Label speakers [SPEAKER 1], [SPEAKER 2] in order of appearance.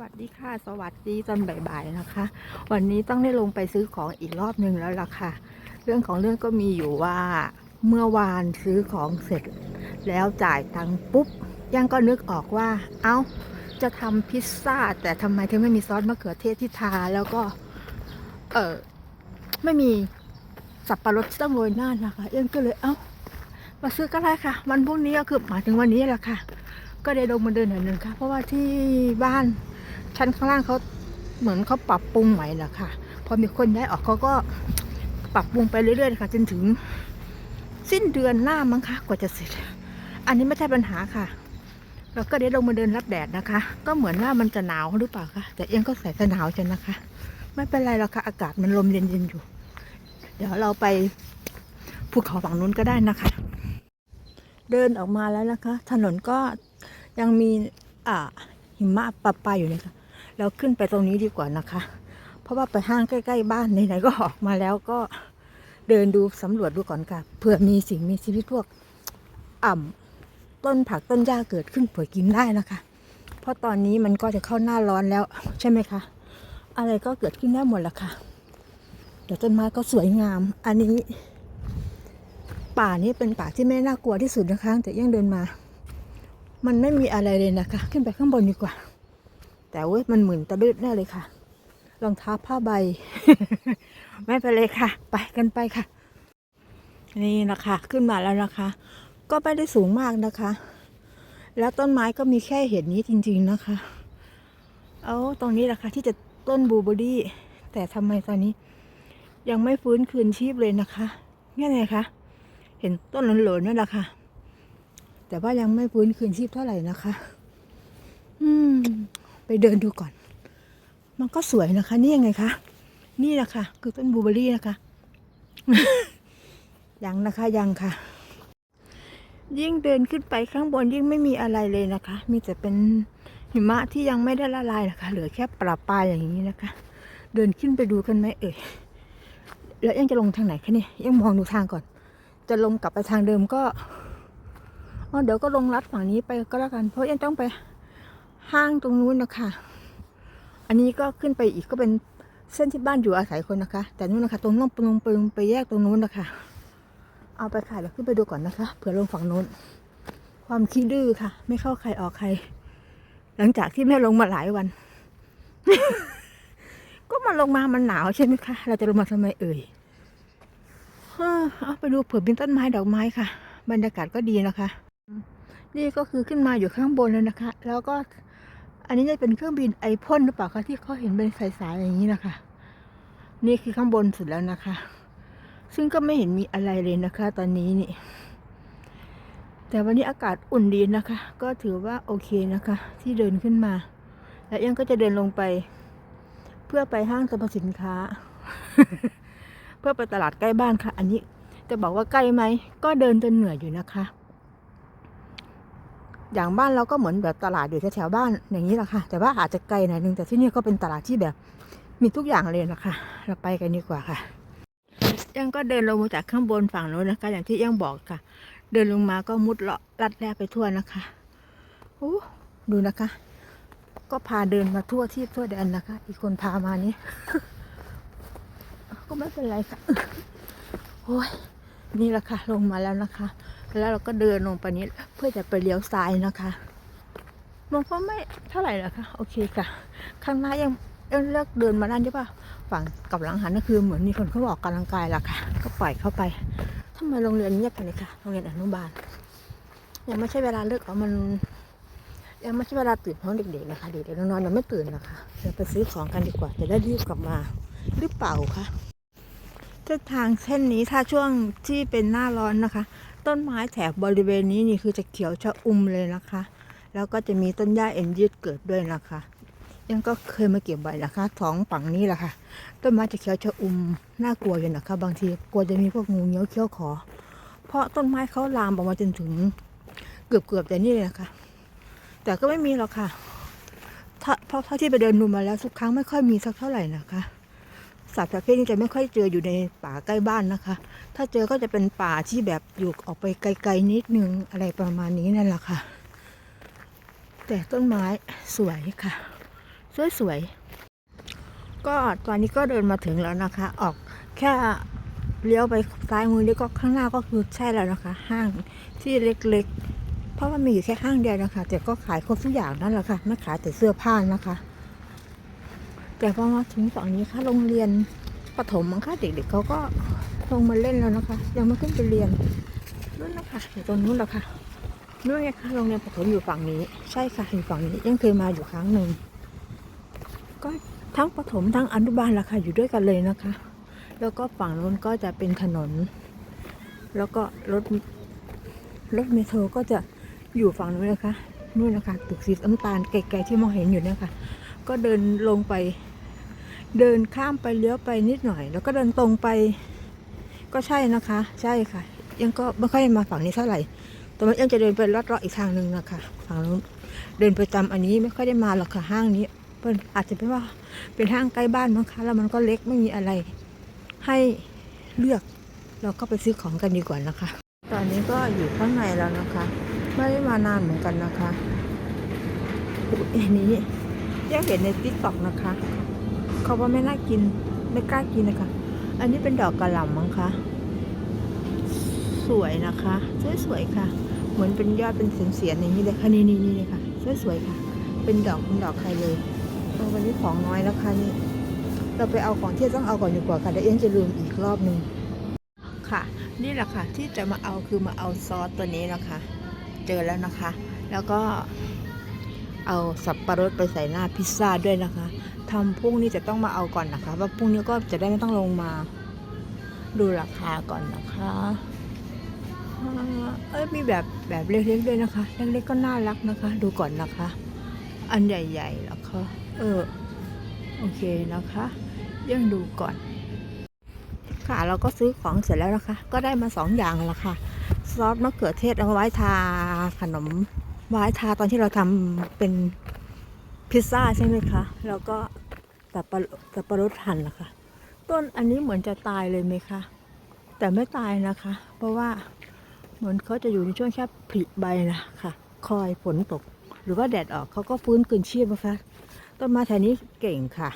[SPEAKER 1] วัสดีค่ะ สวัสดีตอนบ่ายๆนะคะ วันนี้ต้องได้ลงไปซื้อของอีกรอบหนึ่งแล้วล่ะค่ะ เรื่องของเรื่องก็มีอยู่ว่าเมื่อวานซื้อของเสร็จ แล้วจ่ายตังค์ปุ๊บ ยังก็นึกออกว่า เอ้าจะทำพิซซ่า แต่ทำไมถึงไม่มีซอสมะเขือเทศที่ทาแล้วก็ เออไม่มีสับปะรดต้องโรยหน้านะคะเอ็งก็เลยเอ้ามาซื้อก็ได้ค่ะ วันพรุ่งนี้ก็คือหมายถึงวันนี้แหละค่ะ ก็ได้ลงมาเดินหน่อยหนึ่งค่ะ เพราะว่าที่บ้าน ชั้นข้างล่างเขาเหมือนเขาปรับปรุงใหม่แหละค่ะ พอมีคนย้ายออกเขาก็ปรับปรุงไปเรื่อยๆค่ะ จนถึงสิ้นเดือนหน้ามั้งคะกว่าจะเสร็จ อันนี้ไม่ใช่ปัญหาค่ะเราก็ได้ลงมาเดินรับแดดนะคะ ก็เหมือนว่ามันจะหนาวหรือเปล่าคะแต่เองก็ใส่เสื้อหนาวจังนะคะ ไม่เป็นไรหรอกค่ะอากาศมันลมเย็นๆอยู่ เดี๋ยวเราไปภูเขาฝั่งนู้นก็ได้นะคะ เดินออกมาแล้วนะคะ ถนนก็ยังมีอ่าหิมะปะปายอยู่นะคะ เราขึ้นไปตรงนี้ดีกว่านะคะ เพราะว่าไปห้างใกล้ ๆ บ้านไหนๆก็ออกมาแล้วก็เดินดูสำรวจดูก่อนค่ะเผื่อมีสิ่งมีชีวิตพวกอ่ำต้นผักต้นหญ้าเกิดขึ้นเผื่อกินได้นะคะ เพราะตอนนี้มันก็จะเข้าหน้าร้อนแล้วใช่ไหมคะ อะไรก็เกิดขึ้นได้หมดละค่ะ เดี๋ยวต้นไม้ก็สวยงาม อันนี้ ป่านี้เป็นป่าที่ไม่น่ากลัวที่สุดนะคะแต่ยังเดินมา มันไม่มีอะไรเลยนะคะ ขึ้นไปข้างบนดีกว่า แต่เว้ยมันเหมือนตะลึดแน่เลยค่ะ รองเท้าผ้าใบ ไม่เป็นไรค่ะ ไปกันไปค่ะ นี่นะคะ ขึ้นมาแล้วนะคะ ก็ไม่ได้สูงมากนะคะ แล้วต้นไม้ก็มีแค่เห็นนี้จริง ๆนะคะ เอาตรงนี้แหละค่ะที่จะต้นบูเบอรี่ แต่ทำไมตอนนี้ ยังไม่ฟื้นคืนชีพเลยนะคะนี่ไงคะเห็นต้นหล่นๆนั่นแหละค่ะ แต่ว่ายังไม่ฟื้นคืนชีพเท่าไหร่นะคะ อืม ไปเดินดูก่อน มันก็สวยนะคะ นี่ยังไงคะ นี่แหละค่ะ คือต้นบูเบอรี่นะคะ ยังนะคะยังค่ะ ยิ่งเดินขึ้นไปข้างบนยิ่งไม่มีอะไรเลยนะคะ มีแต่เป็นหิมะที่ยังไม่ได้ละลายนะคะ เหลือแค่ปลาปลายอย่างนี้นะคะ เดินขึ้นไปดูกันไหมเอ่ย แล้วยังจะลงทางไหนคะเนี่ยยังมองดูทางก่อน จะลงกลับไปทางเดิมก็อ๋อเดี๋ยวก็ลงลัดฝั่งนี้ไปก็แล้วกัน เพราะยังต้องไป ห้างตรงนู้นนะคะ อันนี้ก็ขึ้นไปอีกก็เป็นเส้นที่บ้านอยู่อาศัยคนนะคะ แต่นู้นนะคะ ตรงน้องปรุงปรุงไปแยกตรงนู้นนะคะ เอาไปค่ะเดี๋ยวขึ้นไปดูก่อนนะคะ เผื่อลงฝั่งนู้น ความขี้ดื้อค่ะ ไม่เข้าใครออกใคร หลังจากที่แม่ลงมาหลายวัน ก็มาลงมามันหนาวใช่ไหมคะ เราจะลงมาทำไมเอ่ยเอาไปดูเผื่อเป็นต้นไม้ดอกไม้ค่ะ บรรยากาศก็ดีนะคะ นี่ก็คือขึ้นมาอยู่ข้างบนเลยนะคะ แล้วก็ อันนี้จะเป็นเครื่องบินไอพ่นหรือเปล่าคะที่เขาเห็นเป็นสายๆอย่างนี้นะคะ นี่คือข้างบนสุดแล้วนะคะ ซึ่งก็ไม่เห็นมีอะไรเลยนะคะ ตอนนี้นี่ แต่วันนี้อากาศอุ่นดีนะคะ ก็ถือว่าโอเคนะคะ ที่เดินขึ้นมา แล้วยังก็จะเดินลงไป เพื่อไปห้างสรรพสินค้า เพื่อไปตลาดใกล้บ้านค่ะ อันนี้จะบอกว่าใกล้ไหมก็เดินจนเหนื่อยอยู่นะคะ อย่างบ้านเราก็เหมือนแบบตลาดอยู่แถวๆบ้านอย่างนี้แหละค่ะ แต่ว่าอาจจะไกลหน่อยนึงแต่ที่นี่ก็เป็นตลาดที่แบบ มีทุกอย่างเลยนะคะเราไปกันดีกว่าค่ะยังก็เดินลงมาจากข้างบนฝั่งโน้นนะคะ อย่างที่ยังบอกค่ะ เดินลงมาก็มุดเลาะลัดแลไปทั่วนะคะโอ้ดูนะคะ ก็พาเดินมาทั่วที่ทั่วแดนนะคะ อีกคนพามานี่ก็ไม่เป็นไรค่ะโอ้ยนี่แหละค่ะลงมาแล้วนะคะ แล้วเราก็เดินลงไปนี้เพื่อจะไปเลี้ยวซ้ายนะคะลงก็ไม่เท่าไหร่หรอกค่ะโอเคค่ะ ข้างหน้ายังยังเลิกเดินมาด้านใช่ปะฝั่งกับหลังหันก็คือเหมือนมีคนเขาบอกกำลังกายล่ะค่ะ ก็ปล่อยเข้าไปทำไมโรงเรียนเงียบไปเลยค่ะโรงเรียนอนุบาลยังไม่ใช่เวลาเลิกอ๋อมันยังไม่ใช่เวลาตื่นของเด็กๆนะคะเด็กๆนอนๆยังไม่ตื่นนะคะเดี๋ยวไปซื้อของกันดีกว่าจะได้รีบกลับมาหรือเปล่าคะเส้นทางเส้นนี้ถ้าช่วงที่เป็นหน้าร้อนนะคะ ต้นไม้แถบบริเวณนี้นี่คือจะเขียวชะอุ่มเลยนะคะ แล้วก็จะมีต้นหญ้าเอ็นยืดเกิดด้วยนะคะยังก็เคยมาเก็บใบนะคะท้องฝั่งนี้แหละค่ะ ต้นไม้จะเขียวชะอุ่มน่ากลัวอยู่นะคะ บางทีกลัวจะมีพวกงูเงี้ยวเขี้ยวขอ เพราะต้นไม้เขาลามออกมาจนถึงเกือบเกือบๆแต่นี่เลยนะคะ แต่ก็ไม่มีหรอกค่ะเพราะเท่าที่ไปเดินดูมาแล้วทุกครั้งไม่ค่อยมีสักเท่าไหร่นะคะ สัตว์ประเภทนี้จะไม่ค่อยเจออยู่ในป่าใกล้บ้านนะคะ ถ้าเจอก็จะเป็นป่าที่แบบอยู่ออกไปไกลๆนิดนึงอะไรประมาณนี้นั่นแหละค่ะ แต่ต้นไม้สวยค่ะ สวยๆก็ตอนนี้ก็เดินมาถึงแล้วนะคะ ออกแค่เลี้ยวไปซ้ายมือนี่ก็ข้างหน้าก็คือใช่แล้วนะคะ ห้างที่เล็กๆ เพราะมันมีอยู่แค่ห้างเดียวนะคะแต่ก็ขายครบทุกอย่างนั่นแหละค่ะไม่ขายแต่เสื้อผ้านะคะ แต่พอมาถึงฝั่งนี้ค่ะโรงเรียนประถมมั้งคะเด็กๆเขาก็ลงมาเล่นแล้วนะคะ ยังไม่ขึ้นไปเรียนนู่นนะคะอยู่ตรงนู้นแหละค่ะนู่นไงคะโรงเรียนประถมอยู่ฝั่งนี้ ใช่ค่ะอยู่ฝั่งนี้ยังเคยมาอยู่ครั้งหนึ่งก็ทั้งประถมทั้งอนุบาลละค่ะอยู่ด้วยกันเลยนะคะ แล้วก็ฝั่งนู้นก็จะเป็นถนน แล้วก็รถรถเมโทรก็จะอยู่ฝั่งนู้นนะคะนู่นนะคะตึกสีน้ำตาลไกลๆที่มองเห็นอยู่เนี่ยค่ะก็เดินลงไป เดินข้ามไปเลี้ยวไปนิดหน่อย แล้วก็เดินตรงไป ก็ใช่นะคะ ใช่ค่ะ ยังก็ไม่ค่อยมาฝั่งนี้เท่าไหร่แต่มันยังจะเดินไปลอดเลาะอีกทางหนึ่งนะคะฝั่งนู้นเดินประจำอันนี้ไม่ค่อยได้มาหรอกค่ะห้างนี้เพิ่นอาจจะเป็นว่าเป็นห้างใกล้บ้านมั้งคะแล้วมันก็เล็กไม่มีอะไร ให้เลือกเราก็ไปซื้อของกันดีกว่านะคะ ตอนนี้ก็อยู่ข้างในแล้วนะคะ ไม่ได้มานานเหมือนกันนะคะอันนี้ยังเห็นในติ๊กต็อกนะคะ เขาว่าไม่น่ากิน ไม่กล้ากินนะคะ อันนี้เป็นดอกกระหล่ำมั้งคะ สวยนะคะ สวยๆค่ะ เหมือนเป็นยอดเป็นเสียนๆอย่างนี้เลยค่ะนี่นี่นี่เลยค่ะ สวยๆค่ะ เป็นดอกเป็นดอกใครเลยเวันนี้ของน้อยแล้วค่ะนี่ เราไปเอาของที่ต้องเอาก่อนดีกว่าค่ะเดี๋ยวเอ็นจะลืมอีกรอบหนึ่งค่ะ นี่แหละค่ะ ที่จะมาเอาคือมาเอาซอสตัวนี้นะคะ เจอแล้วนะคะ แล้วก็เอาสับปะรดไปใส่หน้าพิซซ่าด้วยนะคะ ทำพรุ่งนี้จะต้องมาเอาก่อนนะคะ ว่าพรุ่งนี้ก็จะได้ไม่ต้องลงมา ดูราคาก่อนนะคะเอ้ยมีแบบแบบเล็กๆด้วยนะคะเล็กๆก็น่ารักนะคะ ดูก่อนนะคะ อันใหญ่ๆแล้วก็เออโอเคนะคะยังดูก่อน ค่ะเราก็ซื้อของเสร็จแล้วนะคะ ก็ได้มาสองอย่างล้วค่ะซอสมะเขือเทศเอาไว้ทาขนมไว้ทาตอนที่เราทำเป็นพิซซ่าใช่ไหมคะ แล้วก็ สับปะรดสับปะรดหั่นนะคะ ต้นอันนี้เหมือนจะตายเลยไหมคะ แต่ไม่ตายนะคะ เพราะว่าเหมือนเขาจะอยู่ในช่วงแค่ผลิใบนะคะคอยฝนตก หรือว่าแดดออกเขาก็ฟื้นคืนชีพนะคะ ต้นไม้แถวนี้เก่งค่ะ